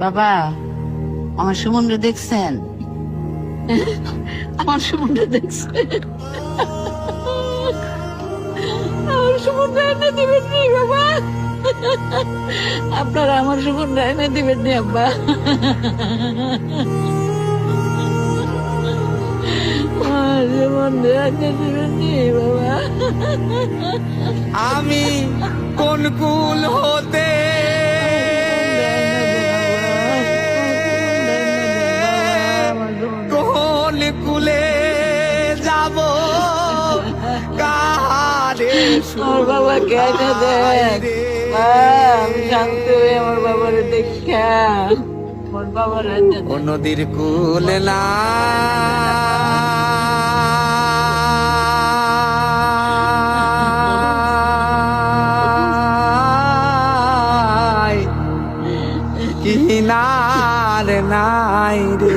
বাবা আমার সুমনরে দেখছেন? আমার সুমনরে দেখছেন। আমার সুমনরে এনে দিবেন নি বাবা। আপনারা আমার সুমনরে এনে দিবেন নি আব্বা। আমার সুমনরে এনে দিবেন বাবা। আমি কোন কুল হতে কোন কুলে যাব। কাহারে আমার বাবা কেন দেখ আমি শান্ত হয়ে আমার বাবারে দেখা আমার বাবার ও নদীর কুল না। কিনার নাই রে।